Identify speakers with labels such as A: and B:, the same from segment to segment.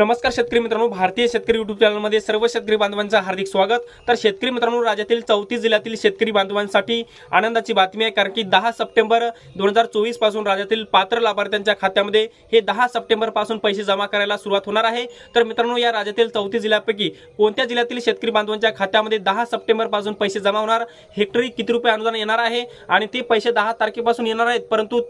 A: नमस्कार शेतकरी मित्रांनो भारतीय शेतकरी युट्यूब चॅनलमध्ये सर्व शेतकरी बांधवांचं हार्दिक स्वागत. तर शेतकरी मित्रांनो राज्यातील चौतीस जिल्ह्यातील शेतकरी बांधवांसाठी आनंदाची बातमी आहे कारण की दहा सप्टेंबर दोन हजार चोवीसपासून राज्यातील पात्र लाभार्थ्यांच्या खात्यामध्ये हे दहा सप्टेंबरपासून पैसे जमा करायला सुरुवात होणार आहे. तर मित्रांनो या राज्यातील चौतीस जिल्ह्यापैकी कोणत्या जिल्ह्यातील शेतकरी बांधवांच्या खात्यामध्ये दहा सप्टेंबरपासून पैसे जमा होणार? हेक्टरी किती रुपये अनुदान येणार आहे? आणि ते पैसे दहा तारखेपासून येणार आहेत परंतु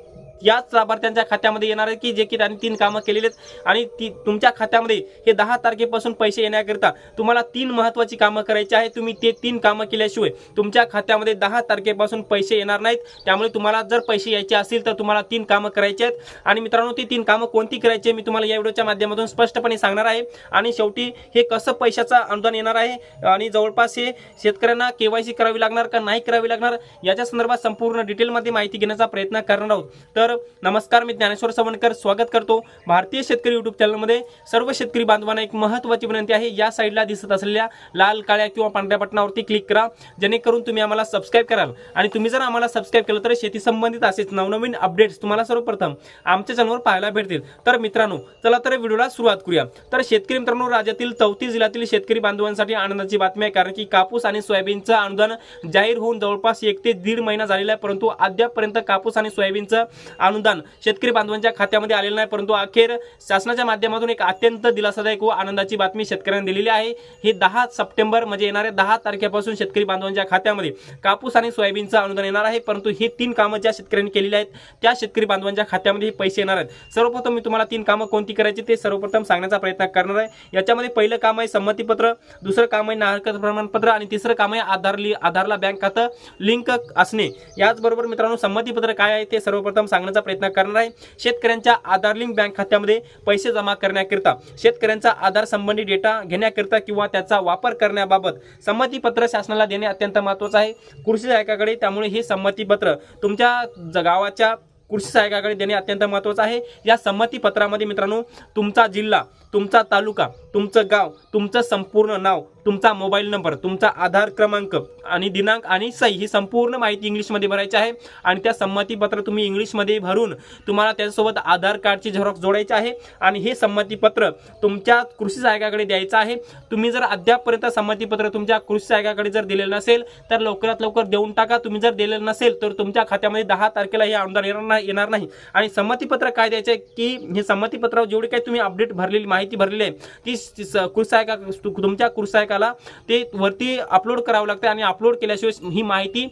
A: याच लाभार्थ्यांच्या खात्यामध्ये येणार आहे की जे की त्यांनी तीन कामं केलेली आहेत आणि ती तुमच्या खात्यामध्ये हे दहा तारखेपासून पैसे येण्याकरिता तुम्हाला तीन महत्त्वाची कामं करायची आहे तुम्ही ते तीन कामं केल्याशिवाय तुमच्या खात्यामध्ये दहा तारखेपासून पैसे येणार नाहीत. त्यामुळे तुम्हाला जर पैसे यायचे असतील तर तुम्हाला तीन कामं करायची आहेत. आणि मित्रांनो ती तीन कामं कोणती करायची मी तुम्हाला या व्हिडिओच्या माध्यमातून स्पष्टपणे सांगणार आहे. आणि शेवटी हे कसं पैशाचं अनुदान येणार आहे? आणि जवळपास हे शेतकऱ्यांना केवायसी करावी लागणार का नाही करावी लागणार? याच्या संदर्भात संपूर्ण डिटेलमध्ये माहिती घेण्याचा प्रयत्न करणार आहोत. तर नमस्कार मी ज्ञानेश्वर सवणकर स्वागत करतो भारतीय शेतकरी युट्यूब चॅनलमध्ये सर्व शेतकरी बांधवांना एक महत्त्वाची विनंती आहे. या साईडला दिसत असलेल्या लाल काळ्या किंवा पांढऱ्या बटनावरती क्लिक करा. जेणेकरून तुम्ही आम्हाला सबस्क्राईब कराल. आणि तुम्ही जर आम्हाला सबस्क्राईब केलं तर शेती संबंधित असेच नवनवीन अपडेट्स तुम्हाला सर्वप्रथम आमच्या चॅनलवर पाहायला भेटतील. तर मित्रांनो चला तर व्हिडिओला सुरुवात करूया. तर शेतकरी मित्रांनो राज्यातील चौतीस जिल्ह्यातील शेतकरी बांधवांसाठी आनंदाची बातमी आहे. कारण की कापूस आणि सोयाबीनचं अनुदान जाहीर होऊन जवळपास एक ते दीड महिना झालेला आहे. परंतु अद्यापपर्यंत कापूस आणि सोयाबीनचं अनुदान शेतकरी बांधवांच्या खात्यामध्ये आलेलं नाही परंतु अखेर शासनाच्या माध्यमातून एक अत्यंत दिलासादायक व आनंदाची बातमी शेतकऱ्यांना दिलेली आहे. ही दहा सप्टेंबर म्हणजे येणाऱ्या दहा तारखेपासून शेतकरी बांधवांच्या खात्यामध्ये कापूस आणि सोयाबीनचं अनुदान येणार आहे परंतु हे तीन कामं ज्या शेतकऱ्यांनी केलेली आहेत त्या शेतकरी बांधवांच्या खात्यामध्ये हे पैसे येणार आहेत. सर्वप्रथम मी तुम्हाला तीन कामं कोणती करायची ते सर्वप्रथम सांगण्याचा प्रयत्न करणार आहे. याच्यामध्ये पहिलं काम आहे संमतीपत्र दुसरं काम आहे नागरिकत्व प्रमाणपत्र आणि तिसरं काम आहे आधार लि आधारला बँक खातं. लिंक असणे. याचबरोबर मित्रांनो संमतीपत्र काय आहे ते सर्वप्रथम सांगण्याचा प्रयत्न करणार आहे. शेतकऱ्यांच्या आधार लिंक बँक खात्यामध्ये पैसे जमा करण्याकरिता शेतकऱ्यांचा आधार संबंधी डेटा घेण्याकरिता किंवा त्याचा वापर करण्याबाबत संमतीपत्र शासनाला देणे अत्यंत महत्त्वाचं आहे. कृषी सहायकाकडे त्यामुळे हे संमतीपत्र तुमच्या ज- गावाच्या कृषी सहायकाकडे देणे अत्यंत महत्त्वाचं आहे. या संमतीपत्रामध्ये मित्रांनो तुमचा जिल्हा तुमचा तालुका तुमचं गाव तुमचं संपूर्ण नाव तुमचा मोबाईल नंबर तुमचा आधार क्रमांक आणि दिनांक आणि सही ही संपूर्ण माहिती इंग्लिशमध्ये भरायची आहे. आणि त्या संमतीपत्र तुम्ही इंग्लिशमध्ये भरून तुम्हाला त्याच्यासोबत आधार कार्डची झेरॉक्स जोडायची आहे. आणि हे संमतीपत्र तुमच्या कृषी सहायकाकडे द्यायचं आहे. तुम्ही जर अद्यापपर्यंत संमतीपत्र तुमच्या कृषी सहायकाकडे जर दिलेलं नसेल तर लवकरात लवकर देऊन टाका. तुम्ही जर दिलेलं नसेल तर तुमच्या खात्यामध्ये दहा तारखेला हे अनुदान येणार नाही येणार नाही. आणि संमतीपत्र काय द्यायचं आहे की हे संमतीपत्रावर जेवढी काही तुम्ही अपडेट भरलेली माहिती भरलेली आहे ती स- कृषी सहायका तुमच्या कृषी सहायकाला ते वरती अपलोड करावं लागतं आणि अपलोड केल्याशिवाय ही माहिती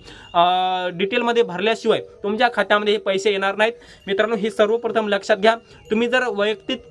A: डिटेलमध्ये भरल्याशिवाय तुमच्या खात्यामध्ये हे पैसे येणार नाहीत. मित्रांनो हे सर्वप्रथम लक्षात घ्या. तुम्ही जर वैयक्तिक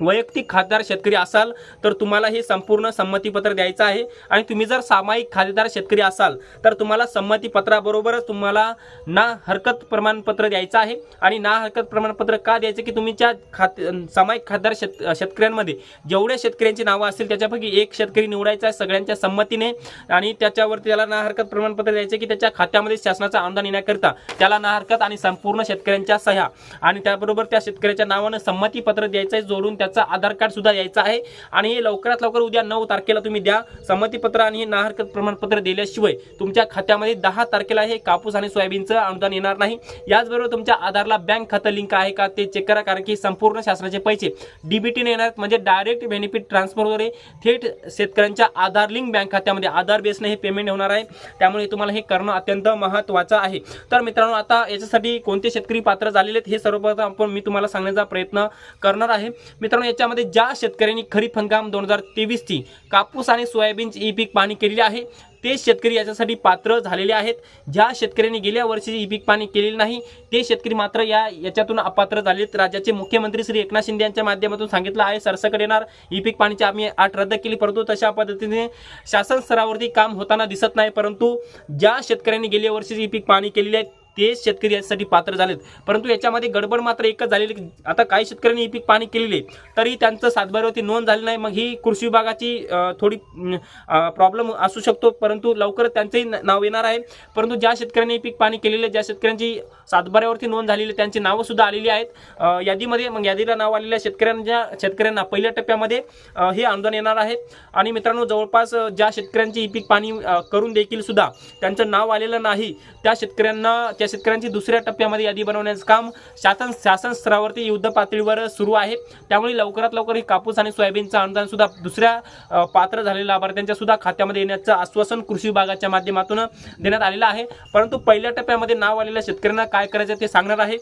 A: वैयक्तिक खातेदार शेतकरी असाल तर तुम्हाला हे संपूर्ण संमतीपत्र द्यायचं आहे. आणि तुम्ही जर सामायिक खातेदार शेतकरी असाल तर तुम्हाला संमतीपत्राबरोबरच तुम्हाला ना हरकत प्रमाणपत्र द्यायचं आहे. आणि ना हरकत प्रमाणपत्र का द्यायचं? की तुमच्या खाते सामायिक खातेदार शेत शेतकऱ्यांमध्ये जेवढ्या शेतकऱ्यांची नावं असतील त्याच्यापैकी एक शेतकरी निवडायचा आहे सगळ्यांच्या संमतीने. आणि त्याच्यावरती त्याला ना हरकत प्रमाणपत्र द्यायचं की त्याच्या खात्यामध्ये शासनाचा अनुदान येण्याकरिता त्याला ना हरकत आणि संपूर्ण शेतकऱ्यांच्या सह्या. आणि त्याबरोबर त्या शेतकऱ्याच्या नावानं संमतीपत्र द्यायचं आहे जोडून त्याचा आधार कार्ड सुद्धा द्यायचं आहे. आणि हे लवकरात लवकर उद्या नऊ तारखेला तुम्ही द्या. संमतीपत्र आणि हे ना हरकत प्रमाणपत्र दिल्याशिवाय तुमच्या खात्यामध्ये दहा तारखेला हे कापूस आणि सोयाबीनचं अनुदान येणार नाही. याचबरोबर तुमच्या आधारला बँक खातं लिंक आहे का ते चेक करा कारण की संपूर्ण शासनाचे पैसे डीबीटीने येणार. म्हणजे डायरेक्ट बेनिफिट ट्रान्सफरद्वारे थेट शेतकऱ्यांच्या आधार लिंक बँक खात्यामध्ये आधार बेसने हे पेमेंट होणार आहे. त्यामुळे तुम्हाला हे करणं अत्यंत महत्त्वाचं आहे. तर मित्रांनो आता याच्यासाठी कोणते शेतकरी पात्र झालेले आहेत हे सर्वप्रथम आपण मी तुम्हाला सांगण्याचा प्रयत्न करणार आहे. मित्रांनो याच्यामध्ये ज्या शेतकऱ्यांनी खरीप हंगाम दोन हजार तेवीसची कापूस आणि सोयाबीनची ई पीक पाणी केलेली आहे ते शेतकरी याच्यासाठी पात्र झालेले आहेत. ज्या शेतकऱ्यांनी गेल्या वर्षी ई पीक पाणी केलेली नाही ते शेतकरी मात्र या याच्यातून अपात्र झालेत. राज्याचे मुख्यमंत्री श्री एकनाथ शिंदे यांच्या माध्यमातून सांगितलं आहे सरसकट येणार. ई पीक पाणीची आम्ही आठ रद्द केली परंतु तशा पद्धतीने शासन स्तरावरती काम होताना दिसत नाही. परंतु ज्या शेतकऱ्यांनी गेल्या वर्षी ई पीक पाणी केलेले आहे ते शेतकरी यासाठी पात्र झालेत. परंतु याच्यामध्ये गडबड मात्र एकच झालेली आता काही शेतकऱ्यांनी ही पीक पाणी केलेले आहे, तरी त्यांचं सातबाऱ्यावरती नोंद झाली नाही. मग ही कृषी विभागाची थोडी प्रॉब्लेम असू शकतो परंतु लवकरच त्यांचंही नाव येणार आहे. परंतु ज्या शेतकऱ्यांनी पीक पाणी केलेले ज्या शेतकऱ्यांची सातबाऱ्यावरती नोंद झालेली आहे, त्यांची नावं सुद्धा आलेली आहेत. यादीमध्ये मग यादीला नाव आलेल्या शेतकऱ्यांच्या शेतकऱ्यांना पहिल्या टप्प्यामध्ये हे आंदोलन येणार आहे. आणि मित्रांनो जवळपास ज्या शेतकऱ्यांची ई पीक पाणी करून देखील सुद्धा त्यांचं नाव आलेलं नाही त्या शेतकऱ्यांना त्या त्या शेतकऱ्यांची दुसऱ्या टप्प्यामध्ये यादी बनवण्याचं काम शासन शासन स्तरावरती युद्ध पातळीवर सुरू आहे. त्यामुळे लवकरात लवकर हे कापूस आणि सोयाबीनचं अनुदान सुद्धा दुसऱ्या पात्र झालेल्या लाभार्थ्यांच्या सुद्धा खात्यामध्ये येण्याचं आश्वासन कृषी विभागाच्या माध्यमातून देण्यात आलेलं आहे. परंतु पहिल्या टप्प्यामध्ये नाव आलेल्या शेतकऱ्यांना काय करायचं ते सांगणार आहे.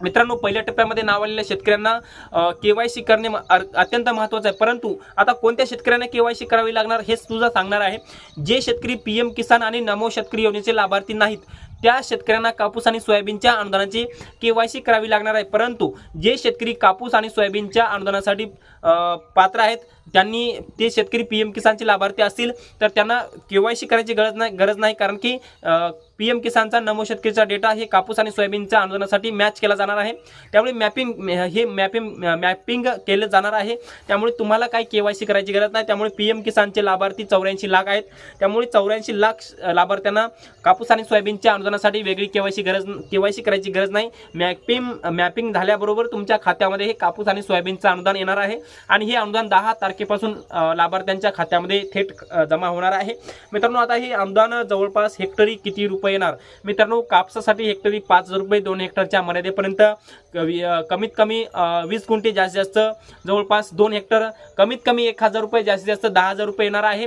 A: मित्रांनो पहिल्या टप्प्यामध्ये नाव आलेल्या शेतकऱ्यांना के वाय सी करणे अत्यंत महत्त्वाचं आहे. परंतु आता कोणत्या शेतकऱ्यांना के वाय सी करावी लागणार हेच सुद्धा सांगणार आहे. जे शेतकरी पी एम किसान आणि नमो शेतकरी योजनेचे लाभार्थी नाहीत त्या शेतकऱ्यांना कापूस आणि सोयाबीनच्या अनुदानाची के वाय सी करावी लागणार आहे. परंतु जे शेतकरी कापूस आणि सोयाबीनच्या अनुदानासाठी पात्र आहेत त्यांनी ते शेतकरी पी एम किसानचे लाभार्थी असतील तर त्यांना के वाय सी करायची गरज नाही गरज नाही. कारण की पी एम किसानचा नमो शेतकरीचा डेटा हे कापूस आणि सोयाबीनच्या अनुदानासाठी मॅच केला जाणार आहे. त्यामुळे मॅपिंग हे मॅपिंग मॅपिंग केलं जाणार आहे. त्यामुळे तुम्हाला काही के वाय सी करायची गरज नाही. त्यामुळे पी एम किसानचे लाभार्थी चौऱ्याऐंशी लाख आहेत. त्यामुळे चौऱ्याऐंशी लाख लाभार्थ्यांना कापूस आणि सोयाबीनच्या अनुदानासाठी वेगळी के वाय सी गरज के वाय सी करायची गरज नाही. मॅपिंग मॅपिंग झाल्याबरोबर तुमच्या खात्यामध्ये हे कापूस आणि सोयाबीनचं अनुदान येणार आहे. आणि हे अनुदान दहा तारखेपासून लाभार्थ्यांच्या खात्यामध्ये थेट जमा होणार आहे. मित्रांनो आता हे अनुदान जवळपास हेक्टरी किती रुपये येणार. मित्रांनो कापसासाठी हेक्टरी पाच हजार रुपये दोन हेक्टरच्या मर्यादेपर्यंत कमीत कमी वीस गुंठे जास्तीत जास्त जवळपास दोन हेक्टर कमीत कमी एक हजार रुपये जास्तीत जास्त दहा हजार रुपये येणार आहे.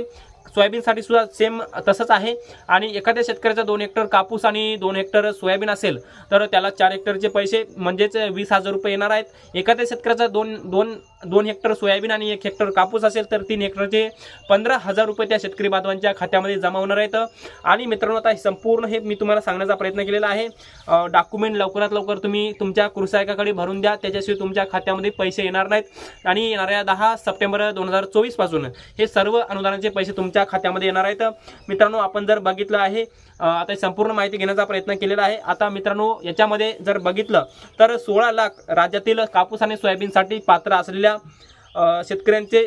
A: सोयाबीनसाठी सुद्धा सेम तसंच आहे. आणि एखाद्या शेतकऱ्याचा दोन हेक्टर कापूस आणि दोन हेक्टर सोयाबीन असेल तर त्याला चार हेक्टरचे पैसे म्हणजेच वीस हजार रुपये येणार आहेत. एखाद्या शेतकऱ्याचा दोन दोन दोन हेक्टर सोयाबीन आणि एक हेक्टर कापूस असेल तर तीन हेक्टरचे पंधरा हजार रुपये त्या शेतकरी बांधवांच्या खात्यामध्ये जमा होणार आहेत. आणि मित्रांनो आता संपूर्ण हे मी तुम्हाला सांगण्याचा प्रयत्न केलेला आहे. डॉक्युमेंट लवकरात लवकर तुम्ही तुमच्या कृषायकाकडे भरून द्या. त्याच्याशिवाय तुमच्या खात्यामध्ये पैसे येणार नाहीत. आणि येणाऱ्या दहा सप्टेंबर दोन हजार चोवीसपासून हे सर्व अनुदानाचे पैसे तुमच्या खात्यामध्ये येणार आहेत. मित्रांनो आपण जर बघितलं आहे आता संपूर्ण माहिती घेण्याचा प्रयत्न केलेला आहे. आता मित्रांनो याच्यामध्ये जर बघितलं तर सोळा लाख राज्यातील कापूस आणि सोयाबीनसाठी पात्र असलेल्या शेतकऱ्यांचे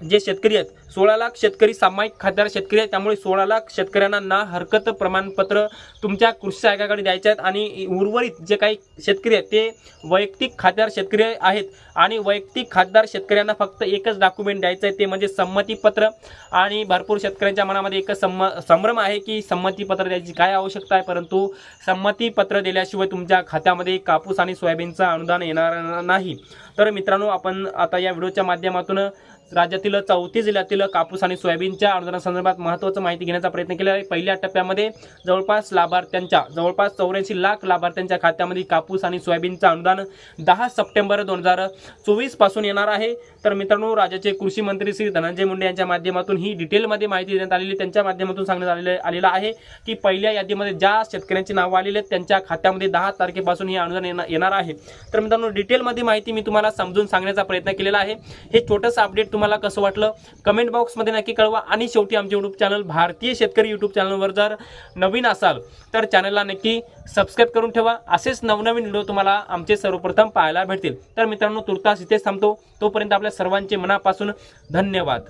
A: जे शेतकरी आहेत सोळा लाख शेतकरी सामायिक खात्यावर शेतकरी आहेत त्यामुळे सोळा लाख शेतकऱ्यांना ना हरकत प्रमाणपत्र तुमच्या कृषी सहाय्यकाकडे द्यायचे आहेत आणि उर्वरित जे काही शेतकरी आहेत ते वैयक्तिक खात्यावर शेतकरी आहेत आणि वैयक्तिक खासदार शेतकऱ्यांना फक्त एकच डॉक्युमेंट द्यायचं आहे ते म्हणजे संमतीपत्र. आणि भरपूर शेतकऱ्यांच्या मनामध्ये एकच संम संभ्रम आहे की संमतीपत्र द्यायची काय आवश्यकता आहे परंतु संमतीपत्र दिल्याशिवाय तुमच्या खात्यामध्ये कापूस आणि सोयाबीनचं अनुदान येणार नाही. तर मित्रांनो आपण आता या व्हिडिओच्या माध्यमातून राज्यातील चौथी जिल्ह्यातील कापूस आणि सोयाबीनच्या अनुदानासंदर्भात महत्त्वाचं माहिती घेण्याचा प्रयत्न केला आहे. पहिल्या टप्प्यामध्ये जवळपास लाभार्थ्यांच्या जवळपास चौऱ्याऐंशी लाख लाभार्थ्यांच्या खात्यामध्ये कापूस आणि सोयाबीनचं अनुदान दहा सप्टेंबर दोन हजार चोवीसपासून येणार आहे. तर मित्रांनो राज्याचे कृषी मंत्री श्री धनंजय मुंडे यांच्या माध्यमातून ही डिटेलमध्ये माहिती देण्यात आलेली त्यांच्या माध्यमातून सांगण्यात आलेले आलेलं आहे की पहिल्या यादीमध्ये ज्या शेतकऱ्यांची नावं आलेली आहेत त्यांच्या खात्यामध्ये दहा तारखेपासून हे अनुदान येणार आहे. तर मित्रांनो डिटेलमध्ये माहिती मी तुम्हाला समजून सांगण्याचा प्रयत्न केलेला आहे. हे छोटंसं अपडेट तुम्हाला कसं वाटलं? कमेंट बॉक्समध्ये नक्की कळवा. आणि शेवटी आमचे यूट्यूब चॅनल भारतीय शेतकरी यूट्यूब चॅनलवर जर नवीन असाल तर चॅनलला नक्की सबस्क्राईब करून ठेवा. असेच नवनवीन व्हिडिओ तुम्हाला आमचे सर्वप्रथम पाहायला भेटतील. तर मित्रांनो तुर्तास इथेच थांबतो. तोपर्यंत आपल्या सर्वांचे मनापासून धन्यवाद.